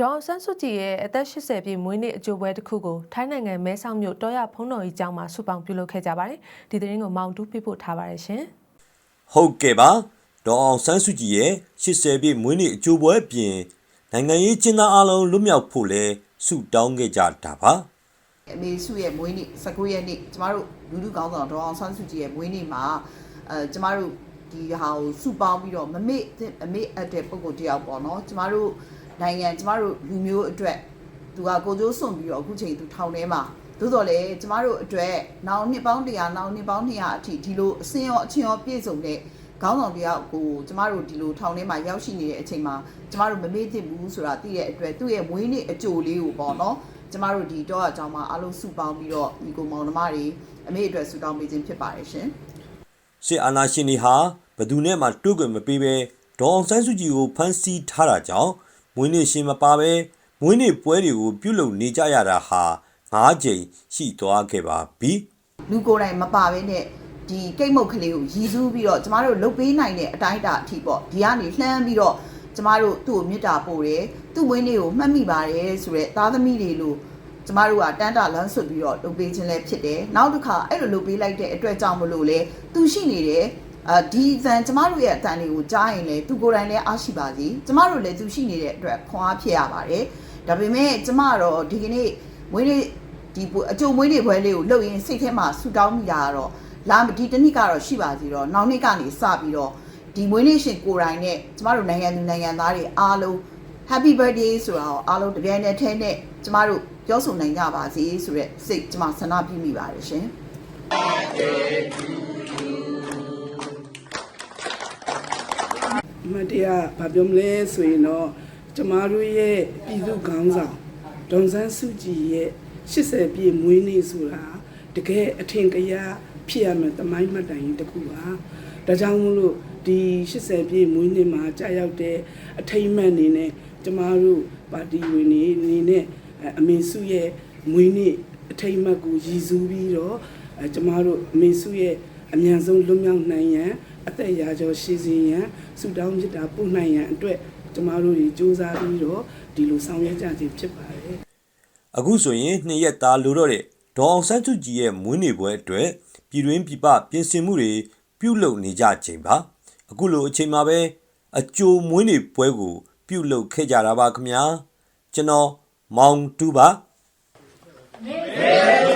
ဒေါအောင်ဆန်းစုကြည်ရဲ့အသက်80ပြည့်မွေးနေ့အကြိုပွဲတစ်ခုကိုထိုင်းနိုင်ငံမဲဆောက်မြို့တောရဖုံးတော်ကြီးကျောင်းမှာဆုပေါင်းပြုလုပ်ခဲ့ကြပါတယ်။ဒီသတင်းကိုမောင်တူးပြပို့ထားပါတယ်ရှင်။ဟုတ်ကဲ့ပါဒေါ်အောင်ဆန်းစုကြည်ရဲ့80ပြည့်မွေးနေ့အကျိုးပွဲအပြင်နိုင်ငံရေးကျင်းသားအလုံးလွတ်မြောက်ဖို့လဲဆုတောင်းခဲ့ကြတာပါအမေစုရဲ့မွေးနေ့19ရက်နေ့ကျမတို့လူလူကောင်းဆောင်ဒေါ်အောင်ဆန်းစုကြည်ရဲ့မွေးနေ့မှာအဲကျမတို့ဒီဟာကိုစုပေါင်းပြီးတော့မမေ့အမေ့အပ်တဲ့ပုံကိုတယောက်ပေါ့နော်ကျမတို့ နိုင်ငံကျမတို့လူမျိုးအတွက်သူကကိုကျိုးစွန့်ပြီးတော့အခုချိန်သူထောင်ထဲမှာသို့တော်လည်းကျမတို့အတွက်နောင်နှစ်ပေါင်း100နောင်နှစ်ပေါင်း200အထိဒီလိုအစင်ရောအချင်းရောပြည့်စုံတဲ့ခေါင်းဆောင်တယောက်ကိုကျမတို့ဒီလိုထောင်ထဲမှာရောက်ရှိနေတဲ့အချိန်မှာကျမတို့မမေ့သင့်ဘူးဆိုတာသိတဲ့အတွက်သူ့ရဲ့မွေးနေ့အကြိုလေးကိုပေါ့နော်ကျမတို့ဒီတော့အကြောင်းမှာအားလုံးစုပေါင်းပြီးတော့ဒီကိုမောင်နှမတွေအမေအတွက်စုတောင်းပေးခြင်းဖြစ်ပါတယ်ရှင်စစ်အာဏာရှင်တွေဟာဘယ်သူနဲ့မှတွေ့ကြမပေးပဲဒေါ်အောင်ဆန်းစုကြည်ကိုဖမ်းဆီးထားတာကြောင့် မွေးနေ့ရှင်မပါပဲမွေးနေ့ပွဲတွေကိုပြုလုပ်နေကြရတာဟာ၅ကြိမ်ရှိသွားခဲ့ပါပြီလူကိုယ်တိုင်မပါဘဲနဲ့ဒီကိတ်မုတ်ကလေးကိုရည်စူးပြီးတော့ကျမတို့လုတ်ပေးနိုင်တဲ့အတိုင်းအတာအထိပေါ့ဒီကနေလှမ်းပြီးတော့ကျမတို့သူ့ကိုမေတ္တာပို့တယ်သူ့မွေးနေ့ကိုမှတ်မိပါတယ်ဆိုတော့သားသမီးတွေလို့ကျမတို့ကတန်းတာလမ်းဆွတ်ပြီးတော့လုပ်ပေးခြင်းလည်းဖြစ်တယ်နောက်တစ်ခါအဲ့လိုလုပ်ပေးလိုက်တဲ့အတွက်ကြောင့်မလို့လေသူရှိနေတယ် အာဒီအတန်ကျမတို့ရဲ့အတန်တွေကိုကြားရင်လေသူကိုယ်တိုင်လည်းအားရှိပါစီကျမတို့လည်းသူရှိနေတဲ့အတွက်ခွန်အားဖြစ်ရပါတယ်ဒါပေမဲ့ကျမတော့ဒီကနေ့မွေးနေ့ဒီအကြိုမွေးနေ့ပွဲလေးကိုလုပ်ရင်စိတ်ထဲမှာဆူတောင်းမိတာကတော့လာဒီတစ်နှစ်ကတော့ရှိပါစီတော့နောက်နှစ်ကနေစပြီးတော့ဒီမွေးနေ့ရှင်ကိုယ်တိုင်နဲ့ကျမတို့နိုင်ငံသူနိုင်ငံသားတွေအားလုံး Happy birthday ဆိုတာကိုအားလုံးတပြိုင်တည်းထဲနဲ့ကျမတို့ပြောဆိုနိုင်ကြပါစေဆိုရက်စိတ်ကျမဆန္ဒပြုမိပါတယ်ရှင်အ မတ်တရားဗာပြောမလဲဆိုရင်တော့ကျမတို့ရဲ့ပြည်သူခေါင်းဆောင်ဒေါန်ဆန်းစုကြည်ရဲ့80ပြည့်မွေးနေ့ဆိုတာတကယ်အထင်ကရဖြစ်ရမယ်တမိုင်းမှတ်တိုင်ကြီးတစ်ခုပါဒါကြောင့်မို့လို့ဒီ80ပြည့်မွေးနေ့မှာကြာရောက်တဲ့အထိမ့်မှန်နေနဲ့ကျမတို့ပါတီဝင်တွေအနေနဲ့အမေစုရဲ့မွေးနေ့အထိမ့်မှတ်ကိုရည်စူးပြီးတော့အဲကျမတို့အမေစုရဲ့ အမြန်ဆုံးလွတ်မြောက်နိုင်ရန်အသက်ရာကျော်ရှိစေရန်ဆုတောင်းမြတ်တာပို့နိုင်ရန်အတွက်ကျမတို့တွေစူးစမ်းပြီးတော့ဒီလိုဆောင်ရွက်ကြခြင်းဖြစ်ပါတယ်အခုဆိုရင်နှစ်ရက်သားလိုတော့တဲ့ဒေါ်အောင်ဆန်းစုကြည်ရဲ့မွေးနေ့ပွဲအတွက်ပြည်တွင်းပြည်ပပြင်ဆင်မှုတွေပြုလုပ်နေကြချိန်ပါအခုလိုအချိန်မှာပဲအကြိုမွေးနေ့ပွဲကို ပြုလုပ်ခဲ့ကြတာပါခင်ဗျာကျွန်တော်မောင်တူပါမေ